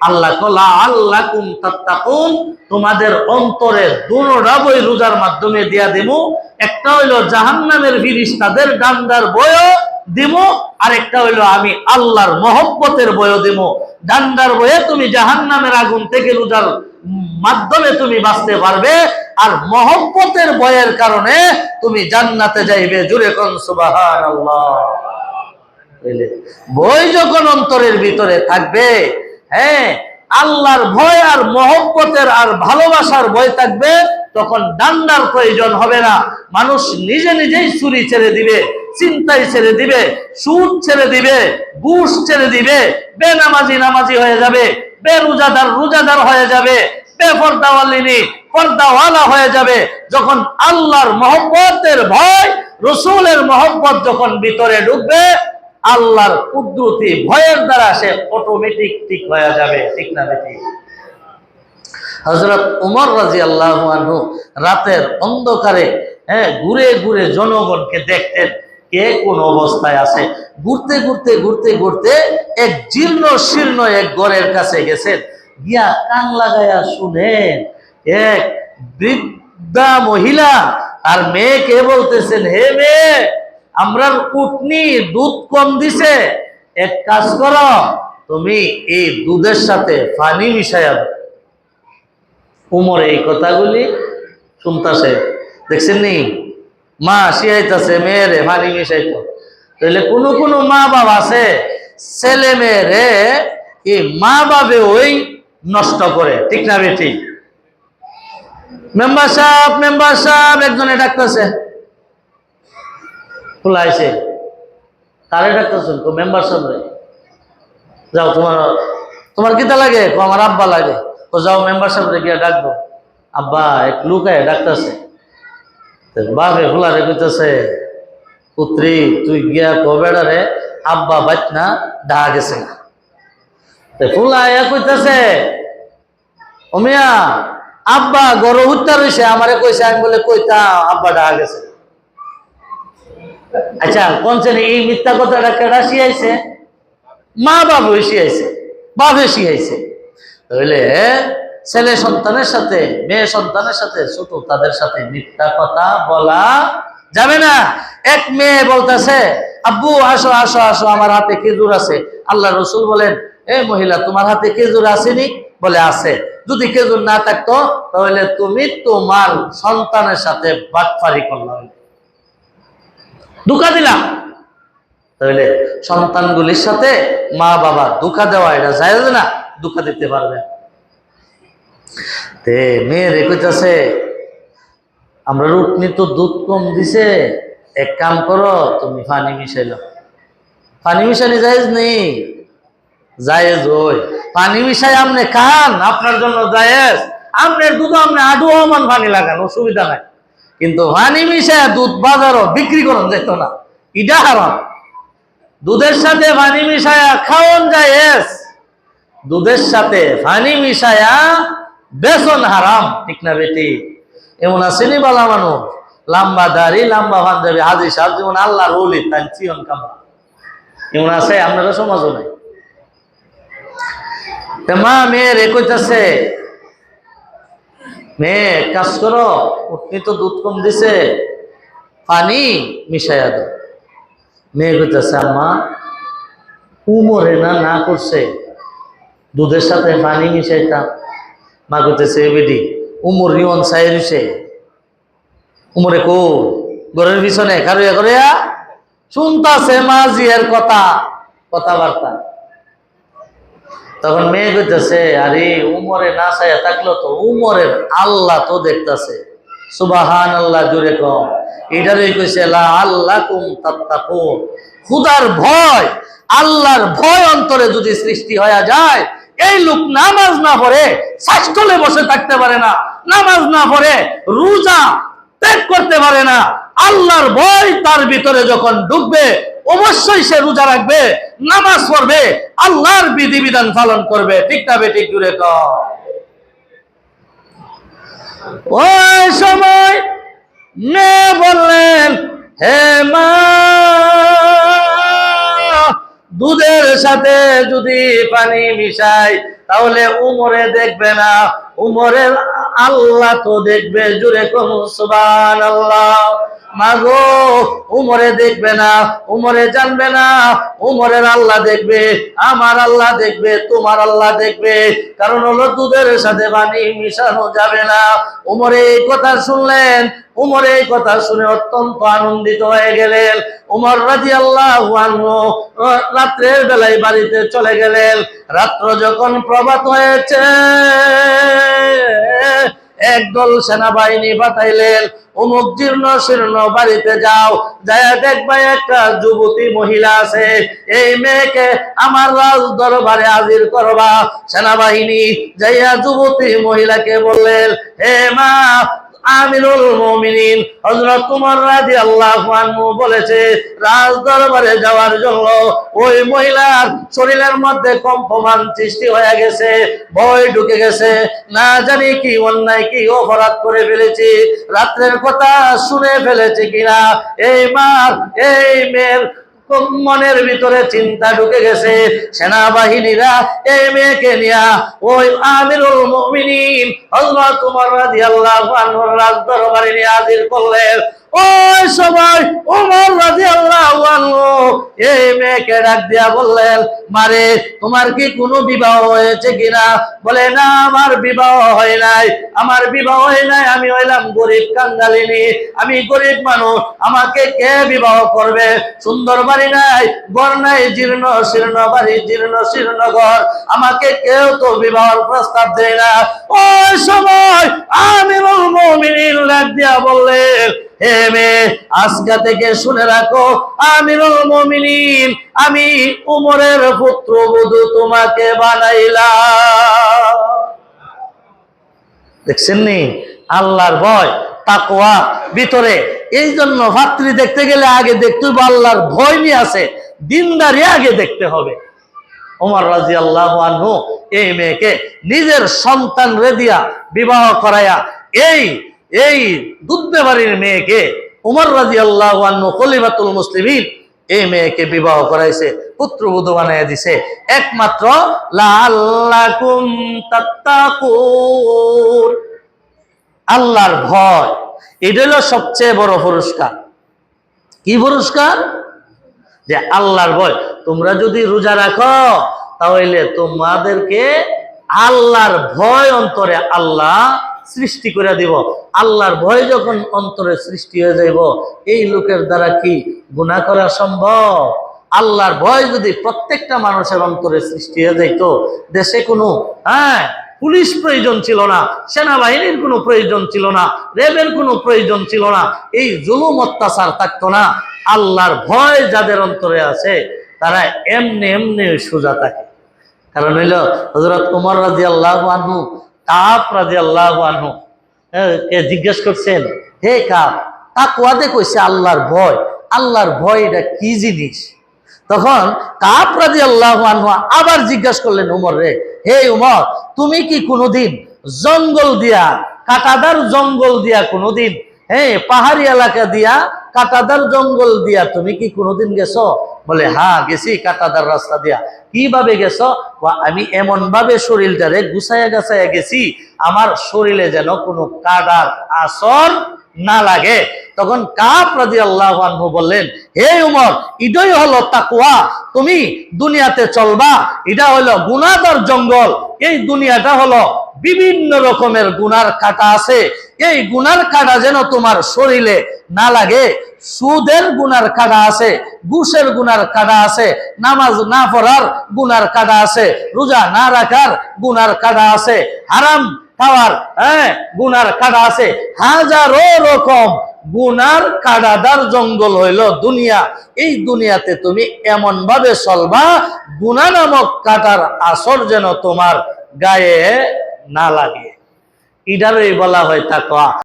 আল্লাহ কলা আল্লাহ কুম তাত্তাকুন, তোমাদের অন্তরে দুরাবই রোজার মাধ্যমে দিয়া দিমু। একটা হইল জাহান্নামের ফিরিস্তাদের ডান্ডার বয়ও দিমু। আর একটা হইল আমি আল্লাহর মহব্বতের বয়ও দিমু। ডান্ডার বয়ে তুমি জাহান্নামের আগুন থেকে রোজার মাধ্যমে তুমি বাঁচতে পারবে। আর মহব্বতের বয়ের কারণে তুমি জান্নাতে যাইবে। জুড়ে কোন বুঝলে? বই যখন অন্তরের ভিতরে থাকবে হ্যাঁ আল্লাহর ভয় আর মহব্বতের আর ভালোবাসার ভয় থাকবে, তখন ডান্ডার প্রয়োজন হবে না। মানুষ নিজে নিজেই চুরি ছেড়ে দিবে, চিন্তাই ছেড়ে দিবে, সুদ ছেড়ে দিবে, ঘুষ ছেড়ে দিবে, বেনামাজি নামাজি হয়ে যাবে, বেরোজাদার রোজাদার রোজাদার হয়ে যাবে, বেপর্দাওয়ালিনী, পর্দাওয়ালা হয়ে যাবে। যখন আল্লাহর মহব্বতের ভয়, রসুলের মহব্বত যখন ভিতরে ঢুকবে আল্লাহর কুদরতি ভয়ের দ্বারা সে অটোমেটিক ঠিক হয়ে যাবে, ঠিক না বেটি হজরত উমর রাজি আল্লাহ রাতের অন্ধকারে হ্যাঁ ঘুরে ঘুরে জনগণকে দেখতেন কে কোন অবস্থায় আছে। ঘুরতে ঘুরতে ঘুরতে ঘুরতে এক জীর্ণ শীর্ণ এক ঘরের কাছে গেছেন। গিয়া কান লাগাইয়া শুনেন, এক বৃদ্ধা মহিলা আর মেয়েকে বলতেছেন, হে মেয়ে আমরার উটনি দুধ কম দিছে। এক কাজ করো, তুমি এই দুধের সাথে পানি মিশাইয়া উমর এই কথাগুলি শুনতাছে। দেখছেন নি? মা শিয়াইতাছে, মেয়েরে পানি মিশাইত তাহলে কোনো কোনো মা বাবা আছে, ছেলে মেয়েরে এই মা বাবে ওই নষ্ট করে, ঠিক না বেঠিক মেম্বার সাহেব মেম্বার সাহেব, একজনে ডাকতেছে। খোলাইছে। কারে ডাকতেছেন তো মেম্বার সাহেব যাও, তোমার তোমার কিতা লাগে? আমার আব্বা লাগে। তো যাও, মেম্বার সাহেব রে গিয়া ডাকবো। আব্বা, এক লুকায় ডাকতেছে। বাবে ফুলারে কইতেছে, পুত্রি, তুই গিয়া কবেড়া রে, আব্বা বাইত না, ডা গেছে না। অমিয়া, আব্বা গরু উত্তর রয়েছে আমারে কইছে, আমি বলে কইতা আব্বা ডা গেছে আচ্ছা কোন শ্রেণি এই মিথ্যা কথাটা কেডা শিয়াইছে মা বাবু শিয়াইছে বাপে শিয়াইছে তাহলে ছেলে সন্তানের সাথে, মেয়ে সন্তানের সাথে, ছোট তাদের সাথে মিথ্যা কথা বলা যাবে না। এক মেয়ে বলতেছে, আব্বু, আসো আসো আসো, আমার হাতে খেজুর আছে। আল্লাহ রসুল বলেন, এ মহিলা, তোমার হাতে খেজুর আসেনি? বলে, আছে। যদি খেজুর না থাকতো, তাহলে তুমি তোমার সন্তানের সাথে বাটফারি করলাম দুঃখা দিলাম। তাহলে সন্তানগুলির সাথে মা বাবা দুঃখা দেওয়া এটা যায় না? দুঃখা দিতে পারবে। তে মেয়ে রেখেছে, আমরা রুটনি তো দুধ কম দিছে। এক কাম করো, তুমি পানি মিশাইল। পানি মিশানি যাইজ নেই? জায়েজ ওই। পানি মিশাই আপনি খান, আপনার জন্য জায়েজ। আপনার দুধ আপনি আডু মান পানি লাগান, অসুবিধা নাই। কিন্তু পানি মিশায় দুধ বাজারও বিক্রি করুন যেত না। ইটা হারাম। দুধের সাথে পানি মিশায়া খাওয়ান জায়েজ দুধের সাথে পানি মিশায়া বেসন হারাম, ঠিক না বেটি? এমন আসেনি বলা মানুষ? লাম্বা দাড়ি, লাম্বা পাঞ্জাবি, হাজি সাহেব যেমন আল্লাহর ওলি, তাই চিয়ন কামা এমন আছে আপনারা সমাজও নাই। মা মেয়ের এ কইতাছে মেয়ে কাজ করো, উঠনি তো দুধ কম দিছে, পানি মিশাইয়া দাও। মেয়ে কইতাছে, আম্মা, উমরে না না করছে, দুধের সাথে পানি মিশাইতাম। মা কইতেছে বেডি উমর রিওন সাই রইছে। উমরে কো ঘরের পিছনে, কারুয়া, করিয়া? শুনতাছে মা জিয়ার কথা, কথাবার্তা। তখন মেয়ে কইতেছে, আরে, উমরে না চাইয়া থাকল তো উমরের আল্লাহ তো দেখতেছে। সুবাহান আল্লাহ জুড়ে কম এটারই কইছে আল্লাহ কুম তাত্তাকুন। খুদার ভয়, আল্লাহর ভয় অন্তরে যদি সৃষ্টি হয়ে যায়, এই লোক নামাজ না পড়ে শাস্তলে বসে থাকতে পারে না, নামাজ না পড়ে, রোজা ত্যাগ করতে পারে না। আল্লাহর ভয় তার ভিতরে যখন ঢুকবে অবশ্যই সে রোজা রাখবে, নামাজ পড়বে, আল্লাহর বিধিবিধান পালন করবে। ঠিক না বেটি জুড়ে কর ওই সময় মেয়ে বললেন, হে মা, দুধের সাথে যদি পানি মিশাই, তাহলে উমরে দেখবে না। উমরের আল্লাহ তো দেখবে জুড়ে কোন সুবান আল্লাহ মাগো, উমরে দেখবে না, উমরে জানবে না, উমরের আল্লাহ দেখবে, আমার আল্লাহ দেখবে, তোমার আল্লাহ দেখবে। কারণ হলো দুধের সাথে পানি মিশানো যাবে না। উমরে এই কথা শুনলেন, উমর এই কথা শুনে অত্যন্ত আনন্দিত হয়ে গেলেন। উমর রাজি আল্লাহ রাত্রের বেলায় বাড়িতে চলে গেলেন। রাত্র যখন প্রভাত হয়েছে একদল সেনাবাহিনী পাঠাইলেন, অমুক জীর্ণ শীর্ণ বাড়িতে যাও যায় দেখবা একটা যুবতী মহিলা আছে, এই মেয়েকে আমার রাজ দরবারে হাজির করবা। সেনাবাহিনী যাইয়া যুবতী মহিলাকে বললেন, হে মা আমিরুল মুমিনিন। হযরত উমর রাদিয়াল্লাহু আনহু বলেছে রাজ দরবারে যাওয়ার জন্য ওই মহিলার শরীরের মধ্যে কম্পমান সৃষ্টি হয়ে গেছে, ভয় ঢুকে গেছে। না জানি কি অন্যায়, কি অপরাধ করে ফেলেছি, রাত্রের কথা শুনে ফেলেছে কিনা? এই মার, এই মেয়ের মনের ভিতরে চিন্তা ঢুকে গেছে। সেনাবাহিনীরা এই মেয়েকে নিয়া, ওই আমিরুল মুমিনিন হযরত উমর রাদিয়াল্লাহু আল্লাহ রাজ দরবারে নিয়ে হাজির করলেন। ওই সময় উমর রাদিয়াল্লাহু আনহু এই মেয়েকে ডাক দিয়া বললেন, মারে, তোমার কি কোনো বিবাহ হয়েছে কিনা? বলে, না, আমার বিবাহ হয় নাই। আমার বিবাহ হয় নাই, আমি হইলাম গরিব কাঙ্গালিনী। আমি গরিব মানুষ, আমাকে কে বিবাহ করবে? সুন্দর বাড়ি নাই, ঘর নাই, জীর্ণ, শীর্ণ বাড়ি, জীর্ণ, শীর্ণ ঘর। আমাকে কেউ তো বিবাহের প্রস্তাব দেয় না। ওই সময় আমি দিয়া বললেন হে মেয়ে, আজকে থেকে শুনে রাখো, আমিরুল মুমিনিন, আমি উমরের পুত্রবধূ তোমাকে বানাইলাম। দেখছেন আল্লাহর ভয়, তাকওয়া, ভিতরে। এই জন্য ভাতৃ দেখতে গেলে আগে দেখতে হবে, আল্লাহর ভয় নিয়ে আছে, দিনদারি আগে দেখতে হবে। ওমর রাজি আল্লাহ আনহু এই মেয়েকে নিজের সন্তান রেদিয়া বিবাহ করাইয়া এই এই দুধে বাড়ির মেয়েকে উমর রাজি আল্লাহ কলিবাতুল মুসলিমিন এই মেয়েকে বিবাহ করাইছে পুত্রবধূ বানাইয়া দিছে। একমাত্র আল্লাহর ভয়, এটা হলো সবচেয়ে বড় পুরস্কার। কি পুরস্কার? যে আল্লাহর ভয়। তোমরা যদি রোজা রাখো, তাহলে তোমাদেরকে আল্লাহর ভয় অন্তরে আল্লাহ সৃষ্টি করে দিব। আল্লাহর ভয় যখন অন্তরে সৃষ্টি হয়ে যাইব, এই লোকের দ্বারা কি গুণা করা সম্ভব? আল্লাহর ভয় যদি প্রত্যেকটা মানুষের অন্তরে সৃষ্টি হয়ে যাইত, দেশে কোনো হ্যাঁ পুলিশ প্রয়োজন ছিল না, সেনাবাহিনীর কোনো প্রয়োজন ছিল না, রেবের কোনো প্রয়োজন ছিল না, এই জুলুম, অত্যাচার থাকতো না। আল্লাহর ভয় যাদের অন্তরে আছে, তারা এমনি এমনি সোজা থাকে। কারণ হইল হজরত কুমার রাজি আল্লাহ কাপ রাজি আল্লাহ আনহু জিজ্ঞেস করছেন, হে কাপ তা কোয়াদে কইছে আল্লাহর ভয়। আল্লাহর ভয় এটা কি জিনিস? তখন কাপ রাজি আল্লাহ আনহু আবার জিজ্ঞাসা করলেন উমর রে, হে উমর তুমি কি কোনোদিন জঙ্গল দিয়া, কাটাদার জঙ্গল দিয়া কোনোদিন হ্যাঁ পাহাড়ি এলাকা দিয়া কাটাদার জঙ্গল দিয়া তুমি কি কোনোদিন গেছো? বলে হ্যাঁ গেছি কাটাদার রাস্তা দিয়া। কীভাবে গেছো? আমি এমন ভাবে শরীরটারে গুছাইয়া গাছাইয়া গেছি, আমার শরীরে যেন কোনো কাদার আসর না লাগে। তখন কাপ রাজি আল্লাহ বললেন, হে উমর ইডই হলো তাকুয়া তুমি দুনিয়াতে চলবা এটা হলো গুনাদার জঙ্গল। এই দুনিয়াটা হলো বিভিন্ন রকমের গুনার কাটা আছে। এই গুনার কাটা যেন তোমার শরীরে না লাগে। সুদের গুনার কাটা আছে, ঘুষের গুনার কাটা আছে, নামাজ না পড়ার গুনার কাটা আছে, রোজা না রাখার গুনার কাটা আছে, হারাম খাওয়ার হ্যাঁ গুনার কাটা আছে। হাজারো রকম গুনার কাডাদার জঙ্গল হইল দুনিয়া। এই দুনিয়াতে তুমি এমন ভাবে চলবা, গুনা নামক কাটার আসর যেন তোমার গায়ে না লাগে। ইডারই বলা হয় তাকওয়া।